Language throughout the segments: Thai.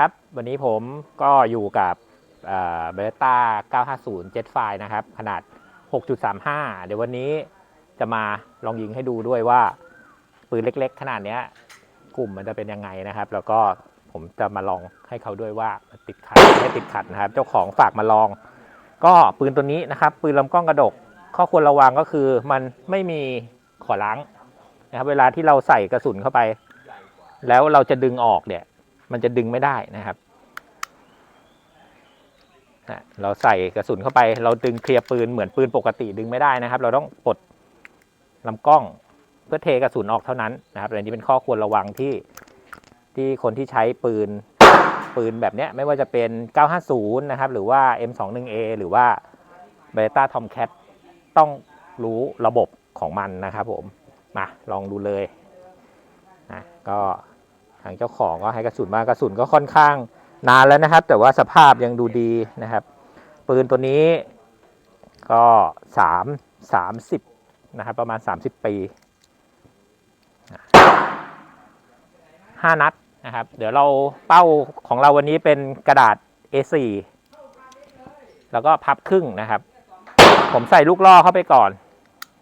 ครับ วันนี้ผมก็อยู่กับเบต้า950 Jet f i นะครับ ขนาด 6.35 เดี๋ยววันนี้จะมาลองยิงให้ดูด้วยว่า ปืนเล็กๆ ขนาดเนี้ยกลุ่มมันจะเป็นยังไงนะครับ แล้วก็ผมจะมาลองให้เขาด้วยว่ามันติดขัดไม่ติดขัดนะครับ เจ้าของฝากมาลอง ก็ปืนตัวนี้นะครับ ปืนลำกล้องกระดก ข้อควรระวังก็คือมันไม่มีขอล้างนะครับ เวลาที่เราใส่กระสุนเข้าไป แล้วเราจะดึงออกเนี่ย มันจะดึงไม่ได้นะครับนะเราใส่กระสุนเข้าไป เราดึงเคลียร์ปืนเหมือนปืนปกติดึงไม่ได้นะครับ เราต้องปลดลำกล้องเพื่อเทกระสุนออกเท่านั้นนะครับอันนี้เป็นข้อควรระวังที่ที่คนที่ใช้ปืนปืนแบบนี้ไม่ว่าจะเป็น 950 นะครับ หรือว่า M21A หรือว่า Beta Tomcat ต้องรู้ระบบของมันนะครับผมมาลองดูเลยนะก็ ทางเจ้าของก็ให้กระสุนมากระสุนก็ค่อนข้างนานแล้วนะครับ แต่ว่าสภาพยังดูดีนะครับ ปืนตัวนี้ก็สามสามสิบนะครับประมาณ30ปีห้านัดนะครับ เดี๋ยวเราเป้าของเราวันนี้เป็นกระดาษ A4 แล้วก็พับครึ่งนะครับ ผมใส่ลูกล่อเข้าไปก่อน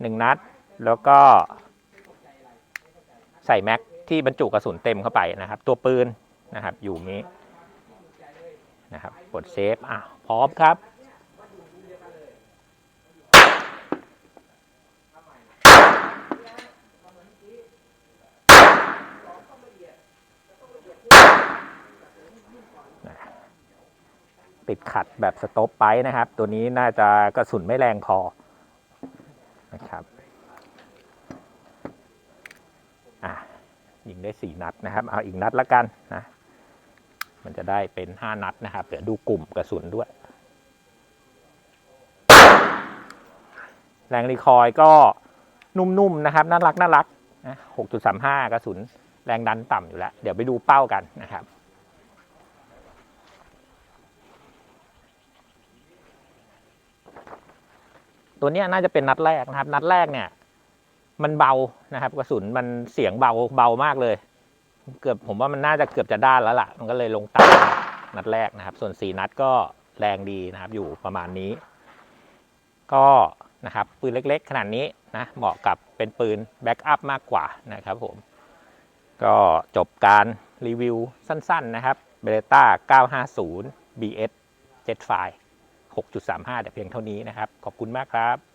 หนึ่งนัด แล้วก็ใส่แม็ก ที่บรรจุกระสุนเต็มเข้าไปนะครับ ตัวปืนนะครับ อยู่นี้นะครับกดเซฟอะพร้อมครับติดขัดแบบสต็อปไปนะครับ ตัวนี้น่าจะกระสุนไม่แรงพอนะครับ อะยิง ได้สี่นัดนะครับ เอาอีกนัดละกันนะ มันจะได้เป็นห้านัดนะครับ เดี๋ยวดูกลุ่มกระสุนด้วย แรงรีคอยก็นุ่มๆนะครับ น่ารักน่ารักนะหกจุดสามห้ากระสุนแรงดันต่ำอยู่แล้ว เดี๋ยวไปดูเป้ากันนะครับตัวนี้น่าจะเป็นนัดแรกนะครับ นัดแรกเนี่ย มันเบานะครับ กระสุนมันเสียงเบาเบามากเลย เกือบผมว่ามันน่าจะเกือบจะด้านแล้วล่ะ มันก็เลยลงต่ำนัดแรกนะครับ ส่วนสี่นัดก็แรงดีนะครับ อยู่ประมาณนี้ ก็นะครับปืนเล็ก ๆ ขนาดนี้นะเหมาะกับเป็นปืนแบ็กอัพมากกว่านะครับผม ก็จบการรีวิวสั้น ๆ นะครับเบเ e ต้า950 BS Jet f i 6.35 แต่เพียงเท่านี้นะครับ ขอบคุณมากครับ